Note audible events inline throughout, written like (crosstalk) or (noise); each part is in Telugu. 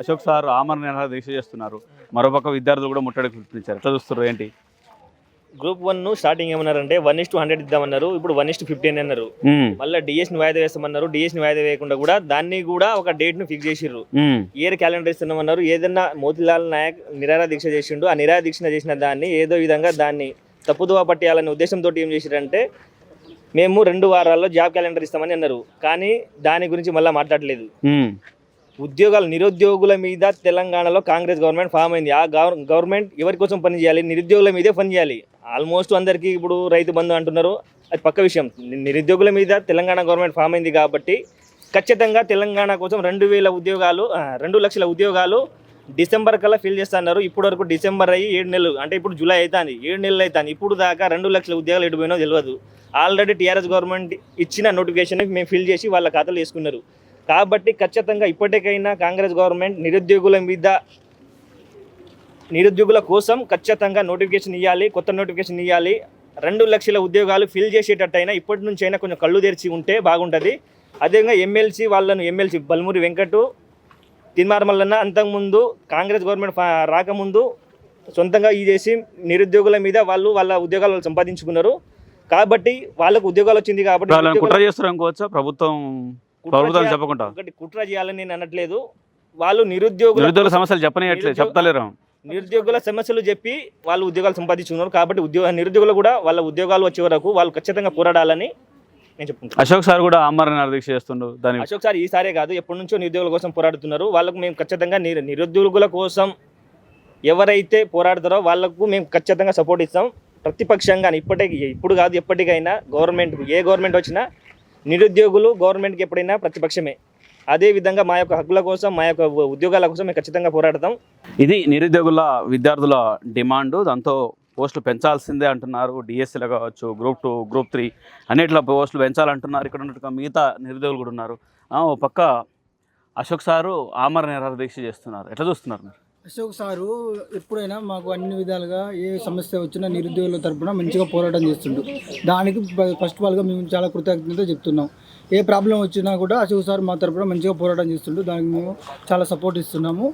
అశోక్ సార్ ఆమరణ నిరాహార దీక్ష చేస్తున్నారు. మరోపక్క విద్యార్థులు కూడా ముట్టడి పిలుపునిచ్చారు ఎట్లా చూస్తారు ఏంటి? గ్రూప్ వన్ స్టార్టింగ్ ఏమన్నారంటే వన్ ఇస్ టు హండ్రెడ్ ఇద్దామన్నారు. ఇప్పుడు వన్ ఇస్ టు ఫిఫ్టీన్ అన్నారు. మళ్ళీ డిఎస్ని వాయిదా వేస్తామన్నారు. డిఎస్ని వాయిదా వేయకుండా కూడా దాన్ని కూడా ఒక డేట్ను ఫిక్స్ చేసిర్రు. ఇయర్ క్యాలెండర్ ఇస్తున్నామన్నారు. ఏదన్నా మోతిలాల్ నాయక్ నిరాహార దీక్ష చేసిండు. ఆ నిరాహార దీక్ష చేసిన దాన్ని ఏదో విధంగా దాన్ని తప్పుదువా పట్టేయాలనే ఉద్దేశంతో ఏం చేసిరంటే మేము రెండు వారాల్లో జాబ్ క్యాలెండర్ ఇస్తామని అన్నారు. కానీ దాని గురించి మళ్ళీ మాట్లాడలేదు. ఉద్యోగాలు నిరుద్యోగుల మీద తెలంగాణలో కాంగ్రెస్ గవర్నమెంట్ ఫామ్ అయింది. ఆ గవర్నమెంట్ ఎవరి కోసం పని చేయాలి? నిరుద్యోగుల మీదే పని చేయాలి. ఆల్మోస్ట్ అందరికీ ఇప్పుడు రైతు బంధు అంటున్నారు. అది పక్క విషయం. నిరుద్యోగుల మీద తెలంగాణ గవర్నమెంట్ ఫామ్ అయింది కాబట్టి ఖచ్చితంగా తెలంగాణ కోసం రెండు వేల ఉద్యోగాలు రెండు లక్షల ఉద్యోగాలు డిసెంబర్ కల్లా ఫిల్ చేస్తున్నారు. ఇప్పటి వరకు డిసెంబర్ అయ్యి ఏడు నెలలు అంటే ఇప్పుడు జూలై అవుతుంది ఏడు నెలలు అవుతుంది ఇప్పుడు దాకా రెండు లక్షల ఉద్యోగాలు ఎటు పోయినో తెలియదు ఆల్రెడీ టీఆర్ఎస్ గవర్నమెంట్ ఇచ్చిన నోటిఫికేషన్ మేము ఫిల్ చేసి వాళ్ళ ఖాతాలు వేసుకున్నారు. కాబట్టి ఖచ్చితంగా ఇప్పటికైనా కాంగ్రెస్ గవర్నమెంట్ నిరుద్యోగుల మీద నిరుద్యోగుల కోసం ఖచ్చితంగా నోటిఫికేషన్ ఇవ్వాలి కొత్త నోటిఫికేషన్ ఇవ్వాలి రెండు లక్షల ఉద్యోగాలు ఫిల్ చేసేటట్టయినా ఇప్పటి నుంచి అయినా కొంచెం కళ్ళు తెరిచి ఉంటే బాగుంటుంది. అదేవిధంగా ఎమ్మెల్సీ వాళ్ళను ఎమ్మెల్సీ బల్మూరి వెంకటు తిన్మార్మల్లన్న అంతకుముందు కాంగ్రెస్ గవర్నమెంట్ రాకముందు సొంతంగా ఇది చేసి నిరుద్యోగుల మీద వాళ్ళు వాళ్ళ ఉద్యోగాలు వాళ్ళు సంపాదించుకున్నారు. కాబట్టి వాళ్ళకు ఉద్యోగాలు వచ్చింది కాబట్టి వాళ్ళని కుట్ర నిరుద్యోగుల- చేస్తారు అనుకోవచ్చా? ప్రభుత్వం చెప్పకుండా. ఒకటి కుట్ర చేయాలని నేను అనట్లేదు. వాళ్ళు నిరుద్యోగుల నిరుద్యోగ కోసం- సమస్యలు చెప్పనట్లేదు నిరుద్యోగ- చెప్తలేరు. నిరుద్యోగుల సమస్యలు చెప్పి వాళ్ళు ఉద్యోగాలు సంపాదించుకున్నారు కాబట్టి ఉద్యోగ నిరుద్యోగులు కూడా వాళ్ళ ఉద్యోగాలు వచ్చే వరకు వాళ్ళు ఖచ్చితంగా పోరాడాలని నేను చెప్పుకుంటాను అశోక్ సార్ కూడా నిరాహార దీక్ష చేస్తుండు దాని అశోక్ సార్ ఈసారే కాదు ఎప్పటి నుంచో నిరుద్యోగుల కోసం పోరాడుతున్నారు. వాళ్ళకు మేము ఖచ్చితంగా నిరు నిరుద్యోగుల కోసం ఎవరైతే పోరాడతారో వాళ్ళకు మేము ఖచ్చితంగా సపోర్ట్ ఇస్తాం. ప్రతిపక్షంగా ఇప్పటికి ఇప్పుడు కాదు ఎప్పటికైనా గవర్నమెంట్ ఏ గవర్నమెంట్ వచ్చినా నిరుద్యోగులు గవర్నమెంట్కి ఎప్పుడైనా ప్రతిపక్షమే. అదే విధంగా మా యొక్క హక్కుల కోసం మా యొక్క ఉద్యోగాల కోసం మేము ఖచ్చితంగా పోరాడతాం. ఇది నిరుద్యోగుల విద్యార్థుల డిమాండ్. దాంతో పోస్టులు పెంచాల్సిందే అంటున్నారు. డిఎస్సీలో కావచ్చు గ్రూప్ టూ గ్రూప్ త్రీ అన్నిట్లో పోస్టులు పెంచాలంటున్నారు. ఇక్కడ ఉన్నట్టుగా మిగతా నిరుద్యోగులు కూడా ఉన్నారు. ఓ పక్క అశోక్ సారు ఆమర నిరాదీక్ష దీక్ష చేస్తున్నారు. ఎట్లా చూస్తున్నారు మీరు? అశోక్ సారు ఎప్పుడైనా మాకు అన్ని విధాలుగా ఏ సమస్య వచ్చినా నిరుద్యోగుల తరపున మంచిగా పోరాటం చేస్తుండు. దానికి ఫస్ట్ ఆఫ్ ఆల్గా మేము చాలా కృతజ్ఞత చెప్తున్నాం. ఏ ప్రాబ్లం వచ్చినా కూడా అశోక్ సార్ మా తరపున మంచిగా పోరాటం చేస్తుండు. దానికి మేము చాలా సపోర్ట్ ఇస్తున్నాము.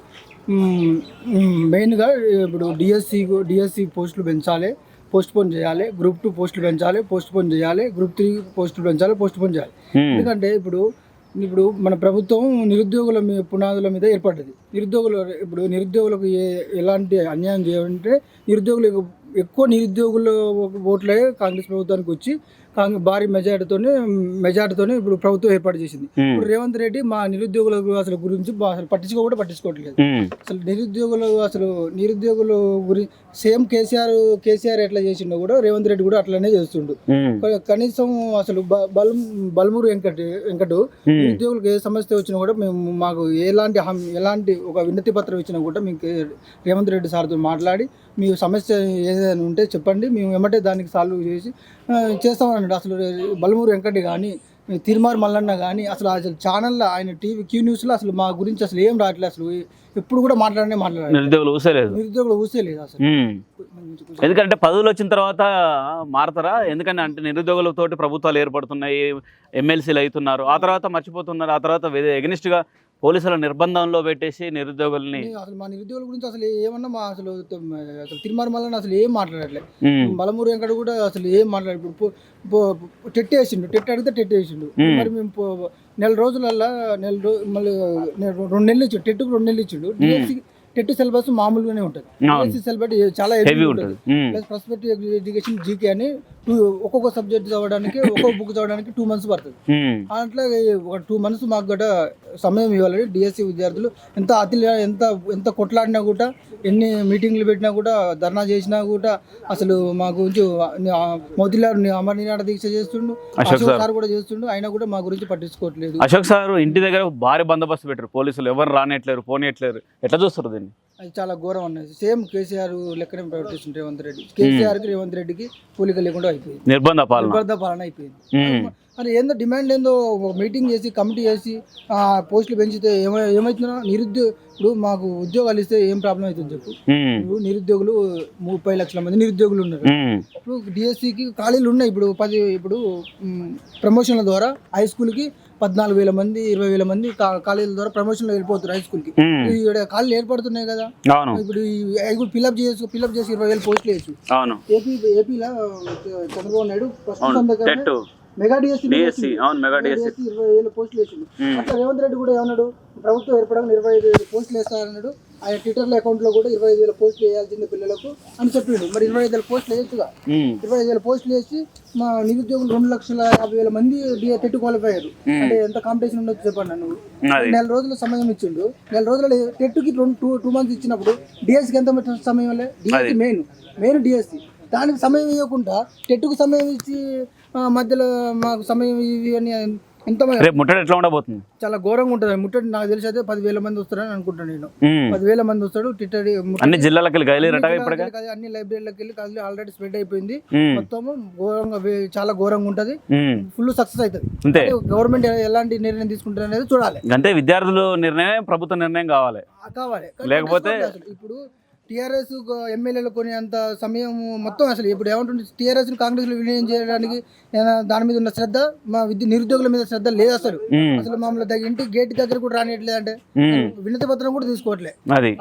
మెయిన్గా ఇప్పుడు డిఎస్సి డిఎస్సి పోస్టులు పెంచాలి పోస్ట్ పోన్ చేయాలి గ్రూప్ టూ పోస్టులు పెంచాలి పోస్ట్ పోన్ చేయాలి గ్రూప్ త్రీ పోస్టులు పెంచాలి పోస్ట్ పోన్ చేయాలి. ఎందుకంటే ఇప్పుడు ఇప్పుడు మన ప్రభుత్వం నిరుద్యోగుల మీద పునాదుల మీద ఏర్పడ్డది నిరుద్యోగులు ఇప్పుడు నిరుద్యోగులకు ఏ ఎలాంటి అన్యాయం చేయాలంటే నిరుద్యోగులు ఎక్కు- ఎక్కువ నిరుద్యోగుల ఓట్లే కాంగ్రెస్ ప్రభుత్వానికి వచ్చి కాంగ్రెస్ భారీ మెజార్టీతోనే మెజార్టీతోనే ఇప్పుడు ప్రభుత్వం ఏర్పాటు చేసింది. ఇప్పుడు రేవంత్ రెడ్డి మా నిరుద్యోగుల అసలు గురించి అసలు పట్టించుకోకుండా పట్టించుకోవట్లేదు. అసలు నిరుద్యోగులు అసలు నిరుద్యోగులు గురి సేమ్ కేసీఆర్ కేసీఆర్ ఎట్లా చేసిండో కూడా రేవంత్ రెడ్డి కూడా అట్లనే చేస్తుండు. కనీసం అసలు బల్ బల్మూరు వెంకట వెంకటు హ్మ్. నిరుద్యోగులకు ఏ సమస్య వచ్చినా కూడా మేము మాకు ఎలాంటి ఎలాంటి ఒక వినతి పత్రం ఇచ్చినా కూడా మీకు రేవంత్ రెడ్డి సార్తో మాట్లాడి మీ సమస్య ఏదైనా ఉంటే చెప్పండి మేము ఎమ్మటే దానికి సాల్వ్ చేసి చేస్తామన్నాడు. అసలు బలమూరు వెంకట కానీ తిరుమార్ మల్లన్న కానీ అసలు అసలు ఛానల్లో ఆయన టీవీ క్యూ న్యూస్లో అసలు మా గురించి అసలు ఏం రావట్లేదు అసలు. ఎప్పుడు కూడా మాట్లాడనే మాట్లాడారు నిరుద్యోగులు ఊసేలేదు. నిరుద్యోగులు ఊసేలేదు అసలు. ఎందుకంటే పదవులు వచ్చిన తర్వాత మారతారా? ఎందుకంటే అంటే నిరుద్యోగులతోటి ప్రభుత్వాలు ఏర్పడుతున్నాయి ఎమ్మెల్సీలు అవుతున్నారు ఆ తర్వాత మర్చిపోతున్నారు ఆ తర్వాత ఎగనిస్ట్గా పోలీసుల నిర్బంధంలో పెట్టేసి నిరుద్యోగుల్ని అసలు మా నిరుద్యోగుల గురించి అసలు ఏమన్నా మా అసలు అసలు తిరుమల అసలు ఏం మాట్లాడట్లేదు హ్మ్. బలమూరు వెంకట కూడా అసలు ఏం మాట్లాడు ఇప్పుడు టెట్ వేసిండు. టెట్ అడిగితే టెట్ వేసిండు. మరి మేము నెల రోజులల్లా నెల రోజు మళ్ళీ రెండు నెలలు ఇచ్చిండు. టెట్కు రెండు నెలలు ఇచ్చిండు. టెట్ సిలబస్ మామూలుగానే ఉంటుంది. సిలబస్ చాలా హెవీ ఉంటుంది. ప్లస్ పర్స్పెక్టివ్ ఎడ్యుకేషన్ జీకే అని టూ ఒక్కొక్క సబ్జెక్ట్ చదవడానికి ఒక్కొక్క (coughs) బుక్ చదవడానికి టూ మంత్స్ పడుతుంది. అట్లా ఒక టూ మంత్స్ మాకు కూడా సమయం ఇవ్వాలని డిఎస్సి విద్యార్థులు ఎంత అతి ఎంత ఎంత కొట్లాడినా కూడా ఎన్ని మీటింగ్లు పెట్టినా కూడా ధర్నా చేసినా కూడా అసలు మా గురించి మోతిలాల్ అమర్ నిరాట దీక్ష చేస్తుండు అశోక్ సార్. కూడా చేస్తుండు అయినా కూడా మా గురించి పట్టించుకోవట్లేదు. అశోక్ సార్ ఇంటి దగ్గర భారీ బందోబస్తు పెట్టారు. పోలీసులు ఎవరు రానియట్లేరు పోనీయట్లేరు. ఎట్లా చూస్తారు దీన్ని? అది చాలా ఘోరం అన్నది. సేమ్ కేసీఆర్ లెక్కనే ప్రవర్తిస్తుంటే రేవంత్ రెడ్డి. కేసీఆర్కి రేవంత్ రెడ్డికి పోలిక లేకుండా అయిపోయింది. నిర్బంధ పాలన. నిర్బంధ పాలన అయిపోయింది. అని ఏందో డిమాండ్ ఏందో మీటింగ్ చేసి కమిటీ చేసి ఆ, పోస్టులు పెంచితే ఏమై ఏమవుతుందో నిరుద్యోగ ఇప్పుడు మాకు ఉద్యోగాలు ఇస్తే ఏం ప్రాబ్లం అవుతుంది చెప్పు? ఇప్పుడు నిరుద్యోగులు ముప్పై లక్షల మంది నిరుద్యోగులు ఉన్నారు. ఇప్పుడు డిఎస్సికి ఖాళీలు ఉన్నాయి. ఇప్పుడు పది ఇప్పుడు ప్రమోషన్ల ద్వారా హై స్కూల్కి పద్నాలుగు వేల మంది ఇరవై వేల మంది కా- కాలేజీల ద్వారా ప్రమోషన్లో వెళ్ళిపోతారు హై స్కూల్కి ఇక్కడ ఖాళీలు ఏర్పడుతున్నాయి కదా. ఇప్పుడు కూడా ఫిల్అప్ చేసి ఫిల్అప్ చేసి ఇరవై వేలు పోస్టులు వేయచ్చు. ఏపీ ఏపీలో Chandrababu Naidu mega DSC DSC అవును మెగా డిఎస్సి. ఇరవై వేల పోస్టులు వేసిండు. అట్లా రేవంత్ రెడ్డి కూడా ఏమన్నాడు? ప్రభుత్వం ఏర్పడగా ఇరవై ఐదు వేల పోస్టులు వేస్తారన్నాడు ఆయన ట్విట్టర్లో అకౌంట్లో కూడా ఇరవై ఐదు వేల పోస్టులు వేయాల్సింది పిల్లలకు అని చెప్పిండు. మరి ఇరవై ఐదు వేల పోస్టులు వేయచ్చుగా? ఇరవై ఐదు వేల పోస్టులు వేసి మా నిరుద్యోగులు రెండు లక్షల యాభై వేల మంది డిఏ టెట్ క్వాలిఫై అయ్యారు. అంటే ఎంత కాంపిటీషన్ ఉండొచ్చు చెప్పండి నువ్వు నెల రోజుల సమయం ఇచ్చిండు. నెల రోజుల టెట్కి రెండు టూ టూ మంత్స్ ఇచ్చినప్పుడు డిఎస్సికి ఎంత సమయం డిఎస్సి మెయిన్ మెయిన్ డిఎస్సి దానికి సమయం ఇవ్వకుండా టెట్కు సమయం ఇచ్చి మధ్యలో మాకు సమయం ఇవి అని ఎంత రేపు ముట్టడి ఎట్లా ఉండబోతుంది? చాలా ఘోరంగా ఉంటుంది. ముట్టడి నాకు తెలిసి అయితే పదివేల మంది వస్తారని అనుకుంటాను నేను. పదివేల మంది వస్తాడు టిట్టడి అన్ని జిల్లాలకు అన్ని లైబ్రరీలకు వెళ్ళి కదిలి ఆల్రెడీ స్ప్రెడ్ అయిపోయింది. ఉమ్, మొత్తము ఘోరంగా చాలా ఘోరంగా ఉంటుంది. ఫుల్ సక్సెస్ అవుతుంది. అంతే. గవర్నమెంట్ ఎలాంటి నిర్ణయం తీసుకుంటారు అనేది చూడాలి. అంటే విద్యార్థులు నిర్ణయం ప్రభుత్వ నిర్ణయం కావాలి. కావాలి. లేకపోతే-. ఇప్పుడు టీఆర్ఎస్ ఎమ్మెల్యేలు కొని అంత సమయం మొత్తం అసలు ఇప్పుడు ఏమంటుంది టీఆర్ఎస్ కాంగ్రెస్లో విలీనం చేయడానికి దాని మీద ఉన్న శ్రద్ధ మా విద్య నిరుద్యోగుల మీద శ్రద్ధ లేదు అసలు. అసలు మమ్మల్ని దగ్గర ఇంటి గేట్ దగ్గర కూడా రానియట్లేదు అంటే వినతి పత్రం కూడా తీసుకోవట్లే.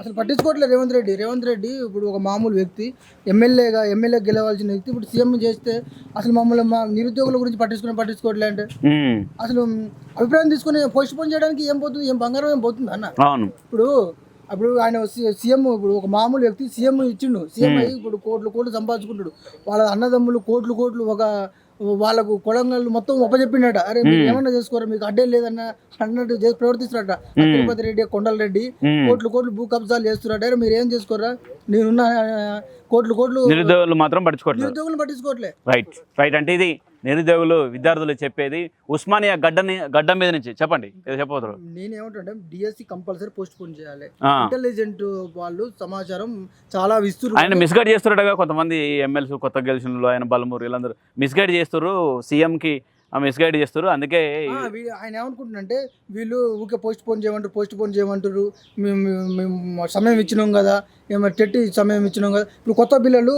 అసలు పట్టించుకోవట్లేదు రేవంత్ రెడ్డి. రేవంత్ రెడ్డి ఇప్పుడు ఒక మామూలు వ్యక్తి ఎమ్మెల్యేగా ఎమ్మెల్యే గెలవాల్సిన వ్యక్తి ఇప్పుడు సీఎం చేస్తే అసలు మమ్మల్ని మా నిరుద్యోగుల గురించి పట్టించుకుని పట్టించుకోవట్లే అంటే అసలు అభిప్రాయం తీసుకుని పోస్ట్ పోన్ చేయడానికి ఏం పోతుంది? ఏం బంగారం ఏం పోతుంది అన్న ఇప్పుడు అప్పుడు ఆయన సీఎం ఇప్పుడు ఒక మామూలు వ్యక్తి సీఎం ఇచ్చిండు. సీఎం అయ్యి ఇప్పుడు కోట్లు కోట్లు సంపాదించుకుంటాడు. వాళ్ళ అన్నదమ్ములు కోట్లు కోట్లు ఒక వాళ్ళకు కొడంగల్ మొత్తం ఒప్పచెప్పిండట అరే మీరు ఏమన్నా చేసుకోరా? మీకు అడ్డే లేదన్న అన్నట్టు చేసి ప్రవర్తిస్తున్నారట తిరుపతి రెడ్డి కొండల రెడ్డి. కోట్లు కోట్లు భూ కబ్జాలు చేస్తున్నారట అరే మీరు ఏం చేసుకోరా? నేనున్న కోట్లు కోట్లు నిరుద్యోగులు మాత్రం పట్టించుకోవట్లేదు. నిరుద్యోగులు పట్టించుకోవట్లే. రైట్ రైట్ అంటే ఇది నిరుద్యోగులు విద్యార్థులు చెప్పేది ఉస్మానియా గడ్డని గడ్డ మీద నుంచి. చెప్పండి ఏదో చెప్పబోతున్నారు. నేనేమంటే డిఎస్సి కంపల్సరీ పోస్ట్ పోన్ చేయాలి. ఇంటెలిజెంట్ వాళ్ళు సమాచారం చాలా విస్తృత ఆయన మిస్గైడ్ చేస్తున్నాడుగా కొంతమంది ఎమ్మెల్సీ కొత్త గెలిచిన ఆయన బలమూరు వీళ్ళందరూ మిస్గైడ్ చేస్తారు సీఎంకి మిస్గైడ్ చేస్తారు. అందుకే ఆయన ఏమనుకుంటున్నంటే వీళ్ళు ఊకే పోస్ట్ పోన్ చేయమంటారు పోస్ట్ పోన్ చేయమంటారు. మేము సమయం ఇచ్చినాం కదా ఏమో టెట్ సమయం ఇచ్చినాం కదా. ఇప్పుడు కొత్త పిల్లలు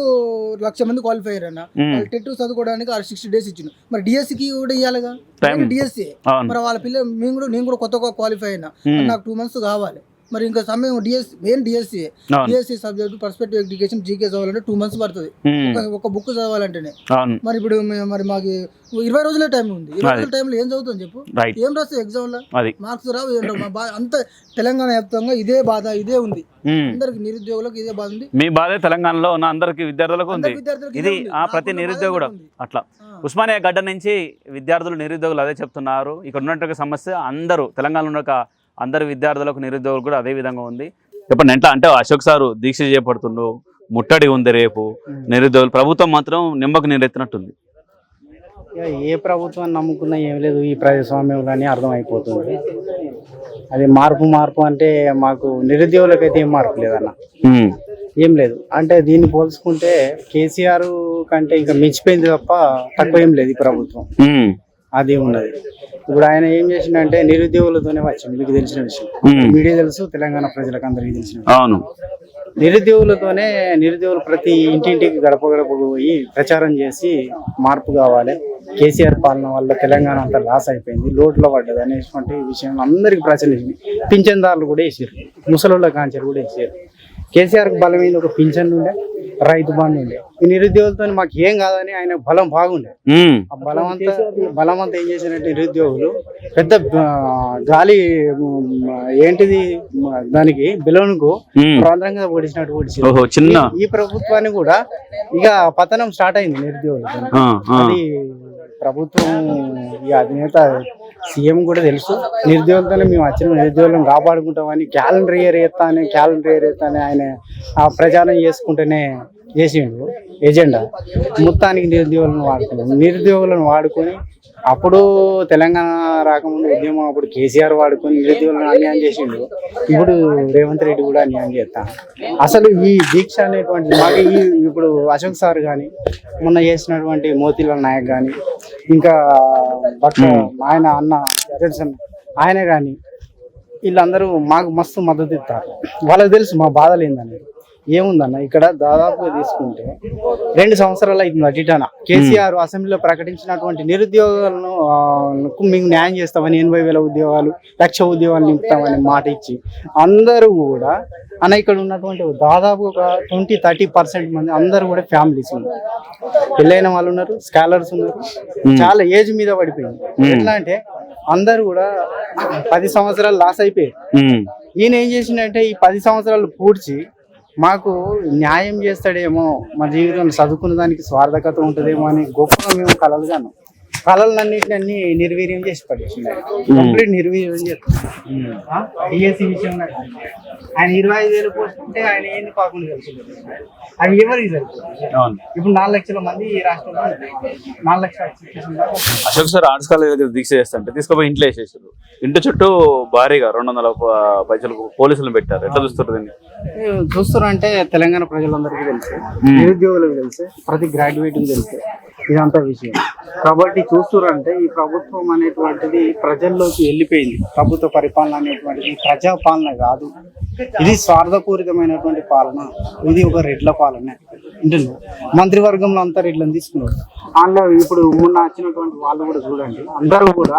లక్ష మంది క్వాలిఫై అయ్యారన్న. టెట్ చదువుకోవడానికి ఆరు సిక్స్టీ డేస్ ఇచ్చిన. మరి డిఎస్సికి కూడా ఇవ్వాలిగా. డిఎస్సి మరి వాళ్ళ పిల్లలు మేము కూడా నేను కూడా కొత్తగా క్వాలిఫై అయినా. నాకు టూ మంత్స్ కావాలి. మరి ఇంకా సమయం DS main DSC. DSC subject perspective education GK చదవాలంటే టూ మంత్స్ పడుతుంది. ఒక- బుక్ చదవాలంటేనే. మరి ఇప్పుడు మరి మాకు ఇరవై రోజులే టైం ఉంది. ఇరవై. రోజుల టైంలో ఏం చదువుతాం చెప్పు? ఏం రాస్తావు ఎగ్జామ్లో మార్క్స్ రావు అంత తెలంగాణ వ్యాప్తంగా ఇదే బాధ ఇదే ఉంది. అందరికి నిరుద్యోగులకు ఇదే బాధ ఉంది. మీ బాధే తెలంగాణలో ఉన్న అందరికి విద్యార్థులకు ఉంది. ఇది ప్రతి నిరుద్యోగుడు. అట్లా. ఉస్మానియా గడ్డ నుంచి విద్యార్థులు నిరుద్యోగులు అదే చెప్తున్నారు. ఇక్కడ ఉన్నటువంటి సమస్య అందరూ తెలంగాణలో ఉన్న అందరు విద్యార్థులకు నిరుద్యోగులు కూడా అదే విధంగా ఉంది. చెప్పండి ఎట్లా? అంటే అశోక్ సారు దీక్ష చేపడుతుండు ముట్టడి ఉంది రేపు నిరుద్యోగులు ప్రభుత్వం మాత్రం నిమ్మకు నీరెత్తినట్టుంది ఏ ప్రభుత్వాన్ని నమ్ముకున్నా ఏం లేదు ఈ ప్రజాస్వామ్యంలో అని అర్థమైపోతుంది. అది మార్పు మార్పు అంటే మాకు నిరుద్యోగులకైతే ఏం మార్పు లేదన్న. ఏం లేదు. అంటే దీన్ని పోల్చుకుంటే కేసీఆర్ కంటే ఇంకా మించిపోయింది తప్ప తక్కువ ఏం లేదు ఈ ప్రభుత్వం. అది ఉన్నది. ఇప్పుడు ఆయన ఏం చేసిండంటే నిరుద్యోగులతోనే వచ్చింది మీకు తెలిసిన విషయం. మీడియా తెలుసు తెలంగాణ ప్రజలకు అందరికీ తెలిసిన. అవును. నిరుద్యోగులతోనే నిరుద్యోగులు ప్రతి ఇంటింటికి గడప గడపకు పోయి ప్రచారం చేసి మార్పు కావాలి. కేసీఆర్ పాలన వల్ల తెలంగాణ అంతా లాస్ అయిపోయింది లోటులో పడ్డది అనేటువంటి విషయం అందరికి ప్రచలించింది పింఛన్దారులు కూడా వేసారు ముసలోళ్ళ కాంచెలు కూడా వేసారు కేసీఆర్కి బలమైన ఒక పింఛన్ ఉండే రైతు బంధు ఉండే ఈ నిరుద్యోగులతో మాకు ఏం కాదని ఆయన బలం బాగుండే. ఆ బలం అంతా బలం అంతా ఏం చేసినట్టు నిరుద్యోగులు? పెద్ద గాలి ఏంటిది? దానికి బెలూన్కు. ప్రాంతంగా ఓడిచినట్టు ఓడిచారు ఓహో చిన్న. ఈ ప్రభుత్వాన్ని కూడా ఇక పతనం స్టార్ట్ అయింది అది ప్రభుత్వం ఈ అధినేత సీఎం కూడా తెలుసు. నిరుద్యోగులతోనే మేము వచ్చిన నిరుద్యోగులను కాపాడుకుంటామని క్యాలెండర్ ఇయర్ అని క్యాలెండర్ ఇయర్ ఎత్తానే ఆయన ఆ ప్రచారం చేసుకుంటేనే చేసిండు ఎజెండా. మొత్తానికి నిరుద్యోగులను వాడుకున్నాడు నిరుద్యోగులను వాడుకొని అప్పుడు తెలంగాణ రాకముందు ఉద్యమం అప్పుడు కేసీఆర్ వాడుకొని నిరుద్యోగులను అన్యాయం చేసిండు ఇప్పుడు రేవంత్ రెడ్డి కూడా అన్యాయం చేస్తాను అసలు ఈ దీక్ష అనేటువంటి మాకు ఈ ఇప్పుడు అశోక్ సార్ కానీ మొన్న చేసినటువంటి మోతీలాల్ నాయక్ కానీ ఇంకా ఆయన అన్న జడ్సన్ ఆయన కానీ వీళ్ళందరూ మాకు మస్తు మద్దతు ఇస్తారు. వాళ్ళకి తెలుసు మా బాధలు ఏందని ఏముందన్న? ఇక్కడ దాదాపుగా తీసుకుంటే రెండు సంవత్సరాలు అవుతుంది అటిటాన కేసీఆర్ అసెంబ్లీలో ప్రకటించినటువంటి నిరుద్యోగులను ఆ, కు మేము న్యాయం చేస్తామని ఎనభై వేల ఉద్యోగాలు లక్ష ఉద్యోగాలు నింపుతామని మాట ఇచ్చి అందరూ కూడా అన్న ఇక్కడ ఉన్నటువంటి దాదాపు ఒక ట్వంటీ థర్టీ పర్సెంట్ మంది అందరూ కూడా ఫ్యామిలీస్ ఉన్నారు. పెళ్ళైన వాళ్ళు ఉన్నారు స్కాలర్స్ ఉన్నారు. చాలా ఏజ్ మీద పడిపోయింది. ఎట్లా అంటే అందరూ కూడా పది సంవత్సరాలు లాస్ అయిపోయారు. ఈయన ఏం చేసిండంటే ఈ పది సంవత్సరాలు పూడ్చి మాకు న్యాయం చేస్తాడేమో మా జీవితంలో చదువుకున్న దానికి స్వార్థకత ఉంటుందేమో అని గొప్పగా మేము కలలుగాను. కళలన్నింటినీ అన్ని నిర్వీర్యం చేసి కంప్లీట్ నిర్వీర్యం చేస్తాం విషయంలో కానీ. ఆయన ఇరవై ఐదు వేలు పోస్తుంటే ఆయన ఏంది కాకుండా తెలుసు అవి ఎవరికి అవును. ఇప్పుడు నాలుగు లక్షల మంది ఈ రాష్ట్రంలో. నాలుగు లక్షల అశోక్ సార్ ఆర్ట్స్ కాలేజ్ దగ్గర దీక్ష చేస్తుంటే తీసుకుపోయి ఇంట్లో వేసేసారు. ఇంటి చుట్టూ భారీగా రెండు వందల పైసలు పోలీసులు పెట్టారు. ఎట్లా చూస్తారు దీన్ని? చూస్తున్నారంటే తెలంగాణ ప్రజలందరికీ తెలుసు. నిరుద్యోగులకు తెలుసు. ప్రతి గ్రాడ్యుయేట్ తెలుసు. ఇదంతా విషయం. కాబట్టి చూస్తున్నారంటే ఈ ప్రభుత్వం అనేటువంటిది ప్రజల్లోకి వెళ్ళిపోయింది. ప్రభుత్వ పరిపాలన అనేటువంటిది ప్రజాపాలన కాదు. ఇది స్వార్థపూరితమైనటువంటి పాలన. ఇది ఒక రెడ్ల పాలన. మంత్రివర్గంలో అంతా రెడ్లను తీసుకున్నారు. అందులో ఇప్పుడు మొన్న వచ్చినటువంటి వాళ్ళు కూడా చూడండి. అందరూ కూడా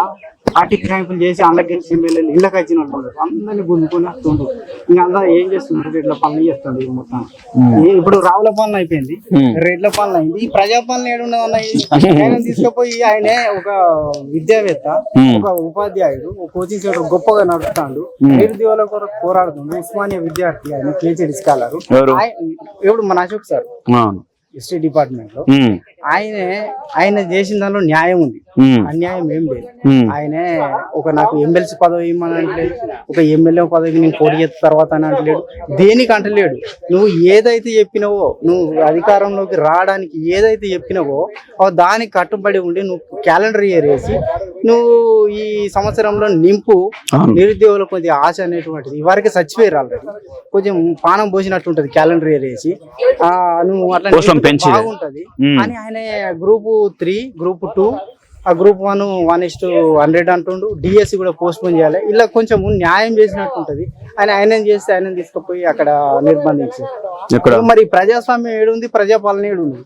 పార్టీ క్రాంపులు చేసి అందరికి గెలిచి ఎమ్మెల్యేలు ఇళ్ళకి వచ్చిన. అందరినీ గుంజుకొని వస్తుండ్రు. ఇంకా అందరూ ఏం చేస్తున్నారు రెడ్ల పాలన చేస్తుంది మొత్తం. ఇప్పుడు రావుల పాలన అయిపోయింది. రెడ్ల పాలన అయింది. ఈ ప్రజాపాలన ఏడున్నదన్న ఆయన తీసుకుపోయి ఆయనే ఒక విద్యావేత్త ఒక ఉపాధ్యాయుడు ఒక కోచింగ్ సెంటర్ గొప్పగా నడుపుతాడు. నిరుద్యోగుల కొరకు పోరాడుతుంది ఉస్మానియా విద్యార్థి ఆయన పిహెచ్డి స్కాలర్. ఎవరు? ఇప్పుడు మన అశోక్ సార్. హిస్టరీ డిపార్ట్మెంట్లో. ఆయనే ఆయన చేసిన దానిలో న్యాయం ఉంది. అన్యాయం ఏం లేదు. ఆయనే ఒక నాకు ఎమ్మెల్సీ పదవి ఇమ్మని అంటలేడు ఒక ఎమ్మెల్యే పదవి నేను చేసిన తర్వాత అని అంటలేడు దేనికి అంటలేడు నువ్వు ఏదైతే చెప్పినవో నువ్వు అధికారంలోకి రావడానికి ఏదైతే చెప్పినవో దానికి కట్టుబడి ఉండి నువ్వు క్యాలెండర్ ఇయర్ వేసి నువ్వు ఈ సంవత్సరంలో నింపు. నిరుద్యోగులకు కొద్దిగా ఆశ అనేటువంటిది ఇవరకు చచ్చిపోయారు ఆల్రెడీ కొంచెం పానం పోసినట్టు ఉంటది క్యాలెండర్ ఇయర్ వేసి ఆ నువ్వు అట్లా. బాగుంటది. అని ఆయన గ్రూప్ త్రీ గ్రూప్ టూ ఆ group one one is to hundred అంటుండు. డిఎస్సి కూడా పోస్ట్ పోన్ చేయాలి. ఇలా కొంచెం న్యాయం చేసినట్టు ఉంటది. ఆయన ఆయన చేస్తే ఆయన తీసుకుపోయి అక్కడ నిర్బంధించి. మరి ప్రజాస్వామ్యం ఏడుంది ప్రజాపాలన ఏడుంది.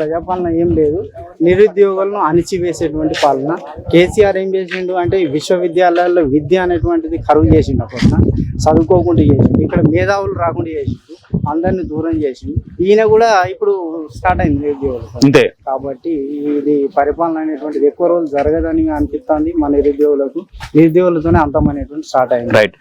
ప్రజాపాలన ఏం లేదు. నిరుద్యోగులను అణిచివేసేటువంటి పాలన. కేసీఆర్ ఏం చేసిండు అంటే విశ్వవిద్యాలయాల్లో విద్య అనేటువంటిది కరువు చేసిండు అప్పట్లో. చదువుకోకుండా చేసిండు. ఇక్కడ మేధావులు రాకుండా చేసిండు. అందరిని దూరం చేసిండు ఈయన కూడా ఇప్పుడు స్టార్ట్ అయింది నిరుద్యోగులు అంతే. కాబట్టి ఇది పరిపాలన అనేటువంటిది ఎక్కువ రోజులు జరగదని అనిపిస్తుంది మన నిరుద్యోగులకు. నిరుద్యోగులతోనే అంతం అనేటువంటి స్టార్ట్ అయింది. రైట్